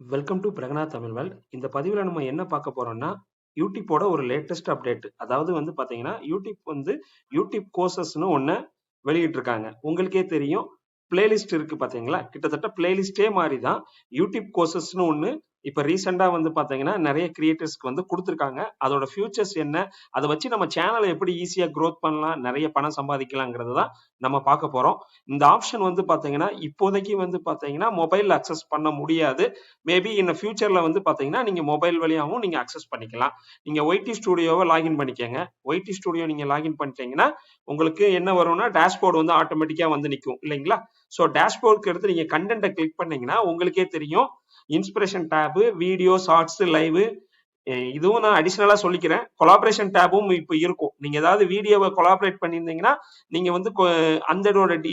Welcome to பிரகனா Tamil இந்த பதிவில் நம்ம என்ன பார்க்க போறோம்னா, யூடியூப்போட ஒரு லேட்டஸ்ட் அப்டேட். அதாவது வந்து பார்த்தீங்கன்னா, யூடியூப் வந்து யூடியூப் கோர்சஸ்ன்னு ஒன்று வெளியிட்டிருக்காங்க. உங்களுக்கே தெரியும். பிளேலிஸ்ட் இருக்கு பார்த்தீங்களா? கிட்டத்தட்ட பிளேலிஸ்டே மாதிரி தான் யூடியூப் கோர்சஸ்ன்னு ஒன்று இப்ப ரீசென்ட்டா வந்து பார்த்தீங்கன்னா, நிறைய கிரியேட்டர்ஸ்க்கு வந்து கொடுத்துருக்காங்க அதோட ஃபியூச்சர்ஸ் என்ன? அதை வச்சு நம்ம சேனலை எப்படி ஈஸியா க்ரோத் பண்ணலாம், நிறைய பணம் சம்பாதிக்கலாங்கிறது தான் நம்ம பார்க்க போறோம். இந்த ஆப்ஷன் வந்து பார்த்தீங்கன்னா, இப்போதைக்கு வந்து பார்த்தீங்கன்னா, மொபைல் அக்சஸ் பண்ண முடியாது. மேபி இன் த ஃபியூச்சர்ல வந்து பார்த்தீங்கன்னா, நீங்க மொபைல் வழியாகவும் நீங்க அக்சஸ் பண்ணிக்கலாம். நீங்க ஒய்டி ஸ்டூடியோவை லாகின் பண்ணிக்கங்க. ஒய்டி ஸ்டுடியோ நீங்க லாகின் பண்ணிட்டீங்கன்னா, உங்களுக்கு என்ன வரும்னா, டேஷ்போர்டு வந்து ஆட்டோமேட்டிக்கா வந்து நிற்கும் இல்லைங்களா? ஸோ டேஷ்போர்டுக்கு எடுத்து நீங்க கண்டென்ட்டை கிளிக் பண்ணீங்கன்னா, உங்களுக்கே தெரியும். Inspiration tab video, shorts, live இதுவும் நான் அடிஷ்னலாக சொல்லிக்கிறேன். கொலாபரேஷன் டேபும் இப்போ இருக்கும். நீங்கள் ஏதாவது வீடியோவை கொலாபரேட் பண்ணியிருந்தீங்கன்னா, நீங்கள் வந்து கொ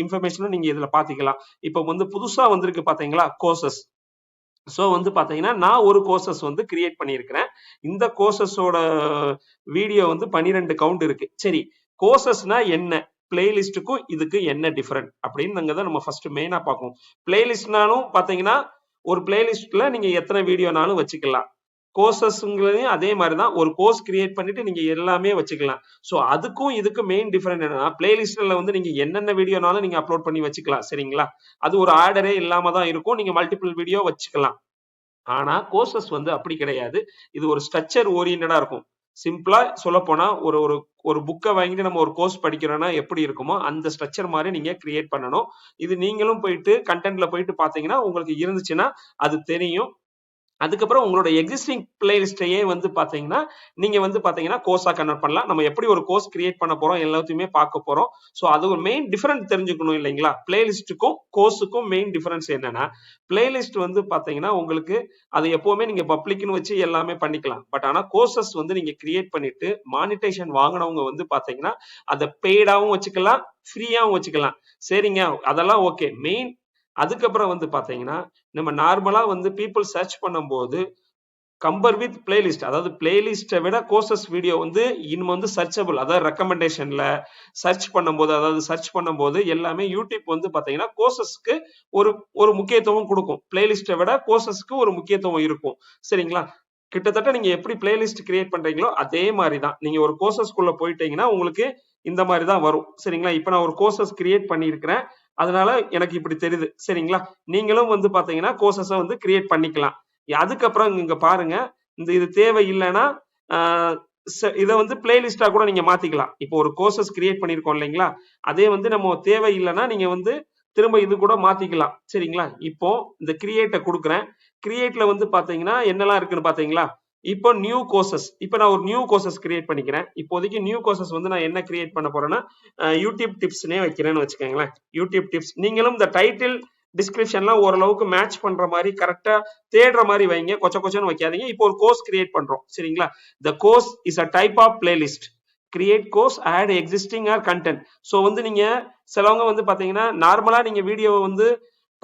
இன்ஃபர்மேஷனும் நீங்கள் இதில் பார்த்துக்கலாம். இப்போ வந்து புதுசாக வந்திருக்கு பார்த்தீங்களா? கோர்சஸ். ஸோ வந்து பார்த்தீங்கன்னா, நான் ஒரு கோர்சஸ் வந்து கிரியேட் பண்ணியிருக்கிறேன். இந்த கோர்சஸோட வீடியோ வந்து 12 கவுண்ட் இருக்கு. சரி, கோர்சஸ்னா என்ன? பிளேலிஸ்ட்டுக்கும் இதுக்கு என்ன டிஃபரெண்ட்? தான் நம்ம ஃபர்ஸ்ட் மெயினாக பார்க்கணும். பிளேலிஸ்ட்னாலும் பார்த்தீங்கன்னா, ஒரு பிளேலிஸ்ட்ல நீங்க எத்தனை வீடியோனாலும் வச்சுக்கலாம். கோர்சஸ்ங்கிறதையும் அதே மாதிரி தான். ஒரு கோர்ஸ் கிரியேட் பண்ணிட்டு நீங்க எல்லாமே வச்சுக்கலாம். ஸோ அதுக்கும் இதுக்கும் மெயின் டிஃபரெண்ட் என்னன்னா, பிளேலிஸ்ட்ல வந்து நீங்க என்னென்ன வீடியோனாலும் நீங்க அப்லோட் பண்ணி வச்சுக்கலாம். சரிங்களா? அது ஒரு ஆர்டரே இல்லாம தான் இருக்கும். நீங்க மல்டிபிள் வீடியோ வச்சுக்கலாம். ஆனா, கோர்சஸ் வந்து அப்படி கிடையாது. இது ஒரு ஸ்ட்ரக்சர் ஓரியன்டா இருக்கும். சிம்பிளா சொல்லப்போனா, ஒரு ஒரு ஒரு புக்கை வாங்கிட்டு நம்ம ஒரு கோர்ஸ் படிக்கிறோம்னா எப்படி இருக்குமோ, அந்த ஸ்ட்ரக்சர் மாதிரி நீங்க கிரியேட் பண்ணணும். இது நீங்களும் போயிட்டு கன்டென்ட்ல போயிட்டு பார்த்தீங்கன்னா, உங்களுக்கு இருந்துச்சுன்னா, அது தெரியும். அதுக்கப்புறம் உங்களோட எக்ஸிஸ்டிங் பிளேலிஸ்டையே வந்து பார்த்தீங்கன்னா, நீங்க வந்து பார்த்தீங்கன்னா, கோர்ஸாக கன்வெர்ட் பண்ணலாம். நம்ம எப்படி ஒரு கோர்ஸ் கிரியேட் பண்ண போறோம், எல்லாத்தையுமே பார்க்க போறோம். ஸோ அது ஒரு மெயின் டிஃபரன்ஸ் தெரிஞ்சுக்கணும் இல்லைங்களா? பிளேலிஸ்ட்டுக்கும், கோர்ஸுக்கும் மெயின் டிஃபரன்ஸ் என்னன்னா, பிளேலிஸ்ட் வந்து பார்த்தீங்கன்னா, உங்களுக்கு அது எப்பவுமே நீங்க பப்ளிக்னு வச்சு எல்லாமே பண்ணிக்கலாம். பட் ஆனால் கோர்சஸ் வந்து நீங்க கிரியேட் பண்ணிட்டு, மானிட்டேஷன் வாங்கினவங்க வந்து பார்த்தீங்கன்னா, அதை பெய்டாகவும் வச்சுக்கலாம், ஃப்ரீயாகவும் வச்சுக்கலாம். சரிங்க, அதெல்லாம் ஓகே. மெயின் அதுக்கப்புறம் வந்து பார்த்தீங்கன்னா, நம்ம நார்மலாக வந்து பீப்புள் சர்ச் பண்ணும்போது, கம்பேர் வித் பிளேலிஸ்ட் அதாவது பிளேலிஸ்ட்டை விட கோர்சஸ் வீடியோ வந்து இனிமே வந்து சர்ச்சபிள் அதாவது ரெக்கமெண்டேஷன்ல சர்ச் பண்ணும்போது, அதாவது சர்ச் பண்ணும்போது எல்லாமே யூடியூப் வந்து பார்த்தீங்கன்னா, கோர்சஸ்க்கு ஒரு ஒரு முக்கியத்துவம் கொடுக்கும் பிளேலிஸ்ட்டை விட கோர்சஸ்க்கு ஒரு முக்கியத்துவம் இருக்கும். சரிங்களா? கிட்டத்தட்ட நீங்க எப்படி பிளேலிஸ்ட் கிரியேட் பண்றீங்களோ, அதே மாதிரி தான். நீங்க ஒரு கோர்சஸ்க்குள்ள போயிட்டீங்கன்னா, உங்களுக்கு இந்த மாதிரி தான் வரும். சரிங்களா? இப்போ நான் ஒரு கோர்சஸ் கிரியேட் பண்ணியிருக்கிறேன். அதனால எனக்கு இப்படி தெரியுது. சரிங்களா? நீங்களும் வந்து பார்த்தீங்கன்னா, கோர்சஸை வந்து கிரியேட் பண்ணிக்கலாம். அதுக்கப்புறம் இங்க பாருங்க. இந்த இது தேவை இல்லைன்னா இதை ச வந்து பிளேலிஸ்டா கூட நீங்க மாத்திக்கலாம். இப்போ ஒரு கோர்சஸ் கிரியேட் பண்ணியிருக்கோம் இல்லைங்களா? அதே வந்து நம்ம தேவை இல்லைன்னா நீங்க வந்து திரும்ப இது கூட மாத்திக்கலாம். சரிங்களா? இப்போ இந்த கிரியேட்டை கொடுக்குறேன் கிரியேட்ல வந்து பாத்தீங்கன்னா என்னெல்லாம் இருக்குன்னு பார்த்தீங்களா? இப்போ நியூ கோர்சஸ். இப்போ நான் ஒரு நியூ கோர்சஸ் கிரியேட் பண்ணிக்கிறேன். இப்போதைக்கு நியூ கோர்சஸ் வந்து நான் என்ன கிரியேட் பண்ண போறேன்னா, யூடியூப் டிப்ஸ்னே வைக்கிறேன்னு வச்சுக்கோங்களேன் யூடியூப் டிப்ஸ். நீங்களும் இந்த டைட்டில், டிஸ்கிரிப்ஷன்லாம் ஓரளவுக்கு மேட்ச் பண்ற மாதிரி கரெக்டா தேடுற மாதிரி வைங்க. கொச்ச கொச்சன்னு வைக்காதீங்க. இப்போ ஒரு கோர்ஸ் கிரியேட் பண்றோம். சரிங்களா? The course is a type of playlist. Create course, add existing or content. So வந்து நீங்க சிலவங்க வந்து பாத்தீங்கன்னா நார்மலா நீங்க வீடியோவை வந்து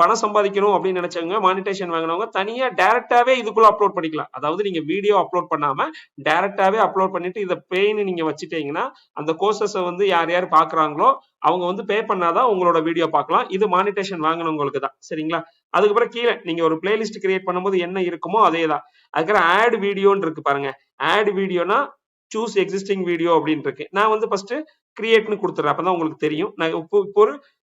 பணம் சம்பாதிக்கணும் அப்படின்னு நினைச்சவங்க, மானிட்டேஷன் வாங்கினவங்க தனியா டேரெக்டாகவே இதுக்குள்ள அப்லோட் பண்ணிக்கலாம். அதாவது நீங்க வீடியோ அப்லோட் பண்ணாம, டைரக்ட்டாவே அப்லோட் பண்ணிட்டு இதை பேன்னு நீங்க வச்சுட்டீங்கன்னா, அந்த கோர்சஸை வந்து யார் யார் பார்க்குறாங்களோ, அவங்க வந்து பே பண்ணாதான் உங்களோட வீடியோ பார்க்கலாம். இது மானிட்டேஷன் வாங்கினவங்களுக்கு தான். சரிங்களா? அதுக்கப்புறம் கீழே நீங்க ஒரு பிளேலிஸ்ட் கிரியேட் பண்ணும்போது என்ன இருக்குமோ அதே தான். அதுக்கப்புறம் ஆட் வீடியோன்னு இருக்கு பாருங்க. ஆட் வீடியோனா, சூஸ் எக்ஸிஸ்டிங் வீடியோ அப்படின்னு இருக்கு. நான் வந்து ஃபர்ஸ்ட் கொடுத்துட்றேன் அப்போ அப்பதான் உங்களுக்கு தெரியும். நான் இப்போ இப்போ ஒரு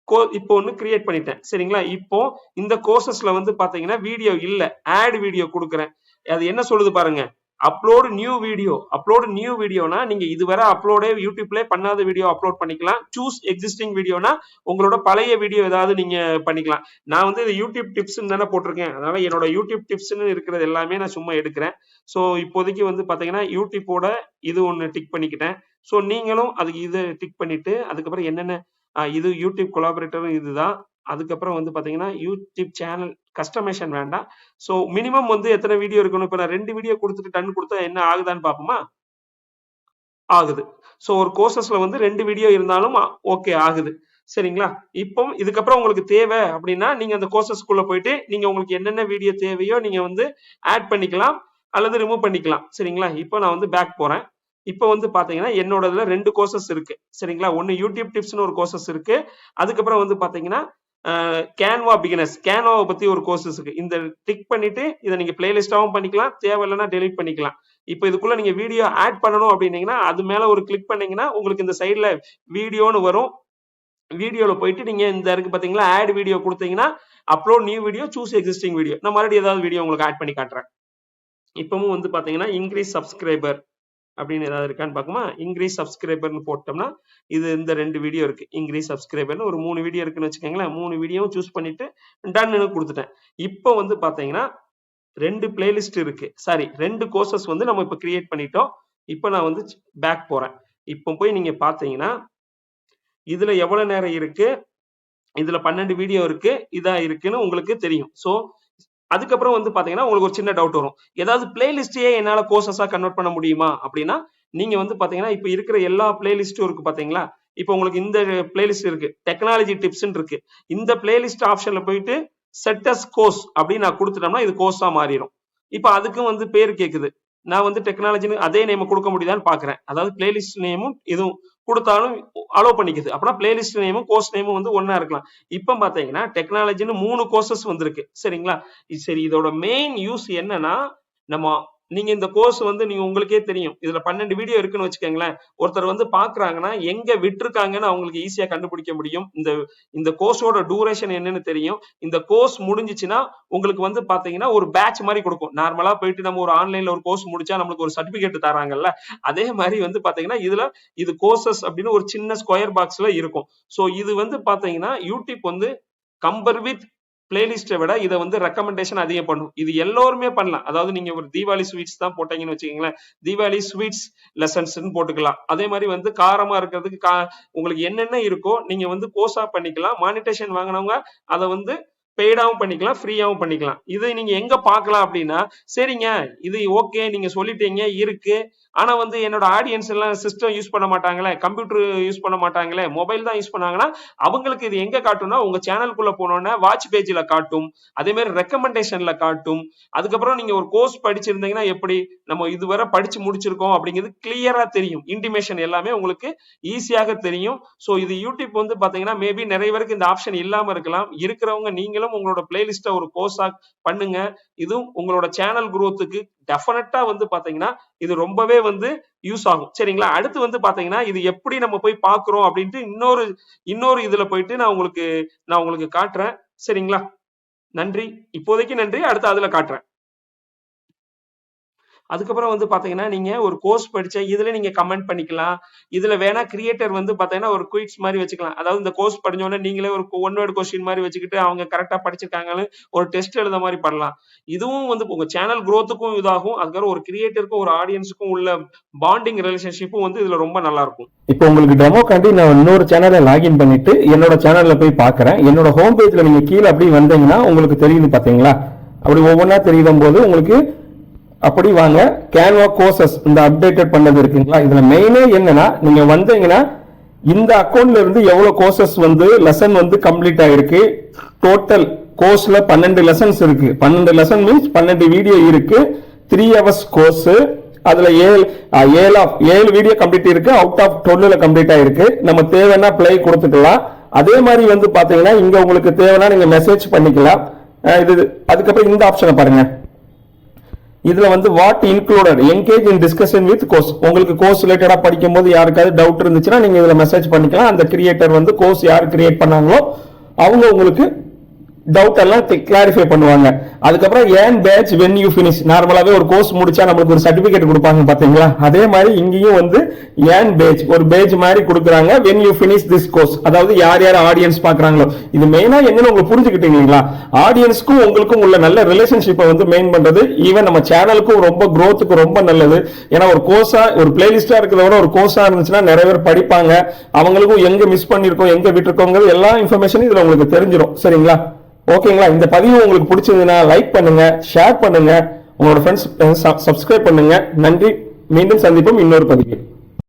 கோ இப்போ ஒன்று கிரியேட் பண்ணிட்டேன். சரிங்களா? இப்போ இந்த கோர்சஸ்ல வந்து பார்த்தீங்கன்னா, வீடியோ இல்ல. ஆட் வீடியோ கொடுக்குறேன் அது என்ன சொல்லுது பாருங்க. Upload new video. Upload new வீடியோனா, நீங்க இதுவரை அப்லோடே யூடியூப்லேயே பண்ணாத வீடியோ அப்லோட் பண்ணிக்கலாம். சூஸ் எக்ஸிஸ்டிங் வீடியோனா, உங்களோட பழைய வீடியோ ஏதாவது நீங்க பண்ணிக்கலாம். நான் வந்து இது யூடியூப் டிப்ஸ்ன்னு தானே போட்டிருக்கேன். அதனால என்னோட யூடியூப் டிப்ஸ்ன்னு இருக்கிறது எல்லாமே நான் சும்மா எடுக்கிறேன். ஸோ இப்போதைக்கு வந்து பார்த்தீங்கன்னா, யூடியூப்போட இது ஒன்று டிக் பண்ணிக்கிட்டேன். ஸோ நீங்களும் அதுக்கு இதை டிக் பண்ணிட்டு, அதுக்கப்புறம் என்னென்ன இது யூடியூப் கொலாபரேட்டரும் இதுதான். அதுக்கப்புறம் வந்து பார்த்தீங்கன்னா, யூடியூப் சேனல் கஸ்டமைசேஷன் வேண்டாம். ஸோ மினிமம் வந்து எத்தனை வீடியோ இருக்கணும்? இப்போ நான் ரெண்டு வீடியோ கொடுத்துட்டு டன் கொடுத்தா என்ன ஆகுதான்னு பார்ப்போமா? ஆகுது. ஸோ ஒரு கோர்சஸ்ல வந்து ரெண்டு வீடியோ இருந்தாலும் ஓகே ஆகுது. சரிங்களா? இப்போ இதுக்கப்புறம் உங்களுக்கு தேவை அப்படின்னா, நீங்க அந்த கோர்சஸ்க்குள்ள போயிட்டு, நீங்க உங்களுக்கு என்னென்ன வீடியோ தேவையோ நீங்க வந்து ஆட் பண்ணிக்கலாம். அல்லது ரிமூவ் பண்ணிக்கலாம். சரிங்களா? இப்போ நான் வந்து பேக் போறேன். இப்போ வந்து பார்த்தீங்கன்னா, என்னோட இதில் ரெண்டு கோர்சஸ் இருக்கு. சரிங்களா? ஒன்று யூடியூப் டிப்ஸ்னு ஒரு கோர்சஸ் இருக்கு. அதுக்கப்புறம் வந்து பார்த்தீங்கன்னா, கேன்வா பிகினஸ் கேன்வாவை பற்றி ஒரு கோர்சஸ் இருக்கு. இந்த டிக் பண்ணிட்டு இதை நீங்கள் பிளேலிஸ்டாகவும் பண்ணிக்கலாம். தேவையில்லைன்னா டெலீட் பண்ணிக்கலாம். இப்போ இதுக்குள்ள நீங்கள் வீடியோ ஆட் பண்ணணும் அப்படின்னீங்கன்னா அது மேலே ஒரு கிளிக் பண்ணீங்கன்னா உங்களுக்கு இந்த சைடில் வீடியோன்னு வரும். வீடியோவில் போயிட்டு நீங்கள் இந்த இருக்கு பார்த்தீங்களா ஆட் வீடியோ கொடுத்தீங்கன்னா upload new video choose existing video நான் மறுபடியும் ஏதாவது வீடியோ உங்களுக்கு ஆட் பண்ணி காட்டுறேன். இப்பவும் வந்து பார்த்தீங்கன்னா இன்க்ரீஸ் சப்ஸ்கிரைபர் அப்படின்னு ஏதாவது இருக்கான்னு பார்க்குமா? இன்க்ரீஸ் சப்ஸ்கிரைபர்னு போட்டோம்னா இது இந்த ரெண்டு வீடியோ இருக்கு. இன்க்ரீஸ் சப்ஸ்கிரைபர்னு ஒரு மூணு வீடியோ இருக்குன்னு வச்சுக்கோங்களேன். மூணு வீடியோவும் சூஸ் பண்ணிட்டு டன்னு கொடுத்துட்டேன். இப்போ வந்து பார்த்தீங்கன்னா ரெண்டு பிளேலிஸ்ட் இருக்கு. சாரி ரெண்டு கோர்சஸ் வந்து நம்ம இப்போ கிரியேட் பண்ணிட்டோம். இப்போ நான் வந்து பேக் போறேன். இப்போ போய் நீங்க பார்த்தீங்கன்னா இதுல எவ்வளவு நேரம் இருக்கு? இதுல பன்னெண்டு வீடியோ இருக்கு. இதா இருக்குன்னு உங்களுக்கு தெரியும். ஸோ அதுக்கப்புறம் வந்து பாத்தீங்கன்னா உங்களுக்கு ஒரு சின்ன டவுட் வரும். ஏதாவது பிளேலிஸ்டையே என்னால கோர்சஸா கன்வெர்ட் பண்ண முடியுமா? அப்படின்னா நீங்க வந்து பாத்தீங்கன்னா இப்போ இருக்கிற எல்லா பிளேலிஸ்டும் இருக்கு பாத்தீங்களா? இப்போ உங்களுக்கு இந்த பிளேலிஸ்ட் இருக்கு. டெக்னாலஜி டிப்ஸ் இருக்கு. இந்த பிளேலிஸ்ட் ஆப்ஷன்ல போயிட்டு செட்டஸ் கோர்ஸ் அப்படின்னு நான் கொடுத்துட்டோம்னா இது கோர்ஸா மாறிடும் இப்போ அதுக்கும் வந்து பேர் கேக்குது. நான் வந்து டெக்னாலஜின்னு அதே நேம் கொடுக்க முடியுதான்னு பாக்குறேன் அதாவது பிளேலிஸ்ட் நேமும் இதுவும் கொடுத்தாலும் அலோவ் பண்ணிக்குது. அப்படின்னா பிளேலிஸ்ட் நேமும் கோர்ஸ் நேமும் வந்து ஒன்னா இருக்கலாம். இப்போ பாத்தீங்கன்னா டெக்னாலஜின்னு மூணு கோர்சஸ் வந்திருக்கு. சரிங்களா? இது சரி இதோட மெயின் யூஸ் என்னன்னா நம்ம நீங்க இந்த கோர்ஸ் வந்து நீங்க உங்களுக்கே தெரியும். இதுல பன்னெண்டு வீடியோ இருக்குன்னு வச்சுக்கோங்களேன். ஒருத்தர் வந்து பாக்குறாங்கன்னா எங்க விட்டுருக்காங்கன்னு அவங்களுக்கு ஈஸியா கண்டுபிடிக்க முடியும். இந்த இந்த கோர்ஸோட டூரேஷன் என்னன்னு தெரியும். இந்த கோர்ஸ் முடிஞ்சிச்சுன்னா உங்களுக்கு வந்து பாத்தீங்கன்னா ஒரு பேட்ச் மாதிரி கொடுக்கும். நார்மலா போயிட்டு நம்ம ஒரு ஆன்லைன்ல ஒரு கோர்ஸ் முடிச்சா நம்மளுக்கு ஒரு சர்டிபிகேட் தராங்கல்ல. அதே மாதிரி வந்து பாத்தீங்கன்னா இதுல இது கோர்சஸ் அப்படின்னு ஒரு சின்ன ஸ்கொயர் பாக்ஸ்ல இருக்கும். சோ இது வந்து பாத்தீங்கன்னா யூடியூப் வந்து கம்பர் வித் பிளேலிஸ்ட்டை விட இதை வந்து ரெக்கமெண்டேஷன் அதிகம் பண்ணும். இது எல்லோருமே பண்ணலாம். அதாவது நீங்க ஒரு தீபாவளி ஸ்வீட்ஸ் தான் போட்டீங்கன்னு வச்சுக்கீங்களேன். தீபாவளி ஸ்வீட்ஸ் லெசன்ஸ்னு போட்டுக்கலாம். அதே மாதிரி வந்து காரமா இருக்கிறதுக்கு கா உங்களுக்கு என்னென்ன இருக்கோ நீங்க வந்து கோர்ஸா பண்ணிக்கலாம். மானிட்டேஷன் வாங்கினவங்க அதை வந்து பெய்டாகவும் பண்ணிக்கலாம் ஃப்ரீயாகவும் பண்ணிக்கலாம். இதை நீங்கள் எங்கே பார்க்கலாம் அப்படின்னா சரிங்க இது ஓகே நீங்கள் சொல்லிட்டீங்க இருக்கு. ஆனால் வந்து என்னோட ஆடியன்ஸ் எல்லாம் சிஸ்டம் யூஸ் பண்ண மாட்டாங்களே கம்ப்யூட்டர் யூஸ் பண்ண மாட்டாங்களே மொபைல் தான் யூஸ் பண்ணாங்கன்னா அவங்களுக்கு இது எங்கே காட்டும்னா உங்கள் சேனலுக்குள்ளே போனோன்னா வாட்ச் பேஜில் காட்டும். அதேமாதிரி ரெக்கமெண்டேஷனில் காட்டும். அதுக்கப்புறம் நீங்கள் ஒரு கோர்ஸ் படிச்சிருந்தீங்கன்னா எப்படி நம்ம இதுவரை படித்து முடிச்சிருக்கோம் அப்படிங்கிறது கிளியராக தெரியும். இன்டிமேஷன் எல்லாமே உங்களுக்கு ஈஸியாக தெரியும். ஸோ இது யூடியூப் வந்து பார்த்தீங்கன்னா மேபி நிறைய பேருக்கு இந்த ஆப்ஷன் இல்லாமல் இருக்கலாம். இருக்கிறவங்க நீங்களும் உங்களோட பிளேலிஸ்ட்டை ஒரு கோர்ஸா பண்ணுங்க. இதுவும் உங்களோட சேனல் குரோத்துக்கு டெஃபினட்டா வந்து பாத்தீங்கன்னா இது ரொம்பவே வந்து யூஸ் ஆகும். சரிங்களா? அடுத்து வந்து பாத்தீங்கன்னா இது எப்படி நம்ம போய் பாக்குறோம் அப்படின்ட்டு இன்னொரு இன்னொரு இதுல போயிட்டு நான் உங்களுக்கு நான் உங்களுக்கு காட்டுறேன். சரிங்களா? நன்றி. இப்போதைக்கு நன்றி. அடுத்து அதுல காட்டுறேன். அதுக்கப்புறம் வந்து பார்த்தீங்கன்னா நீங்க ஒரு கோர்ஸ் படிச்ச இதுல நீங்க கமெண்ட் பண்ணிக்கலாம். இதுல வேணா கிரியேட்டர் வந்து பார்த்தீங்கன்னா ஒரு குயிட்ஸ் மாதிரி வச்சுக்கலாம். அதாவது இந்த கோர்ஸ் படிச்ச நீங்களே ஒரு ஒன் வேர்டு கொஸ்டின் மாதிரி வச்சுக்கிட்டு அவங்க கரெக்டாக படிச்சிருக்காங்கன்னு ஒரு டெஸ்ட் எழுத மாதிரி பண்ணலாம். இதுவும் வந்து உங்க சேனல் குரோத்துக்கும் இதாகும். அதுக்கப்புறம் ஒரு கிரியேட்டருக்கும் ஒரு ஆடியன்ஸுக்கும் உள்ள பாண்டிங் ரிலேஷன்ஷிப்பும் வந்து இதுல ரொம்ப நல்லா இருக்கும். இப்போ உங்களுக்கு டெமோக்காண்டி நான் இன்னொரு சேனலை லாகின் பண்ணிட்டு என்னோட சேனல்ல போய் பார்க்குறேன் என்னோட ஹோம் பேஜ்ல நீங்க கீழே அப்படி வந்தீங்கன்னா உங்களுக்கு தெரியுது பாத்தீங்களா? அப்படி ஒவ்வொன்றா தெரியும் போது உங்களுக்கு அப்படி வாங்க. கேன்வா கோர்சஸ் இந்த அப்டேட்டட் பண்ணது இருக்குங்களா? இதுல மெயினே என்னன்னா நீங்க வந்தீங்கன்னா இந்த அக்கௌண்ட்ல இருந்து எவ்வளவு கோர்சஸ் வந்து லெசன் வந்து கம்ப்ளீட் ஆயிருக்கு. டோட்டல் கோர்ஸ்ல பன்னெண்டு லெசன்ஸ் இருக்கு. பன்னெண்டு லெசன் மீன்ஸ் பன்னெண்டு வீடியோ இருக்கு. த்ரீ ஹவர்ஸ் கோர்ஸ் அதுல ஏழு ஏழு ஆஃப் ஏழு வீடியோ கம்ப்ளீட் இருக்கு. அவுட் ஆஃப் டுவெல்ல கம்ப்ளீட் ஆயிருக்கு. நம்ம தேவைன்னா பிளே கொடுத்துக்கலாம். அதே மாதிரி வந்து பாத்தீங்கன்னா இங்க உங்களுக்கு தேவைன்னா நீங்க மெசேஜ் பண்ணிக்கலாம். இது அதுக்கப்புறம் இந்த ஆப்ஷனை பாருங்க. இதுல வந்து what included engage in discussion with course உங்களுக்கு கோர்ஸ் ரிலேட்டடா படிக்கும்போது யாருக்காவது டவுட் இருந்துச்சுன்னா நீங்க இதுல மெசேஜ் பண்ணிக்கலாம். அந்த கிரியேட்டர் வந்து கோர்ஸ் யார் கிரியேட் பண்ணாங்களோ அவங்க உங்களுக்கு டவுட் எல்லாம் கிளாரிஃபை பண்ணுவாங்க. அதுக்கப்புறம் ஏன் பேட்ச் வென் யூ ஃபினிஷ் நார்மலாகவே ஒரு கோர்ஸ் முடிச்சா நம்மளுக்கு ஒரு சர்டிஃபிகேட் கொடுப்பாங்க பார்த்தீங்களா? அதே மாதிரி இங்கேயும் வந்து ஏன் பேட்ச் ஒரு பேட்ச் மாதிரி கொடுக்குறாங்க when you finish this course அதாவது யார் யார் ஆடியன்ஸ் பார்க்குறாங்களோ. இது மெயினாக என்னன்னு உங்களுக்கு புரிஞ்சுக்கிட்டீங்களா? ஆடியன்ஸ்க்கும் உங்களுக்கும் உள்ள நல்ல ரிலேஷன்ஷிப்பை வந்து மெயின் பண்ணுறது ஈவன் நம்ம சேனலுக்கும் ரொம்ப க்ரோத்துக்கு ரொம்ப நல்லது. ஏன்னா ஒரு கோர்ஸாக ஒரு பிளேலிஸ்டாக இருக்கிறத விட ஒரு கோர்ஸாக இருந்துச்சுன்னா நிறைய பேர் படிப்பாங்க. அவங்களுக்கும் எங்கே மிஸ் பண்ணியிருக்கோம் எங்கே விட்டுருக்கோங்கிறது எல்லா இன்ஃபர்மேஷனும் இதில் உங்களுக்கு தெரிஞ்சிடும் சரிங்களா? ஓகேங்களா? இந்த பதிவு உங்களுக்கு பிடிச்சிருந்ததுன்னா லைக் பண்ணுங்க ஷேர் பண்ணுங்க. உங்களோட ஃப்ரெண்ட்ஸ் சப்ஸ்கிரைப் பண்ணுங்க. நன்றி. மீண்டும் சந்திப்போம் இன்னொரு பதிவில்.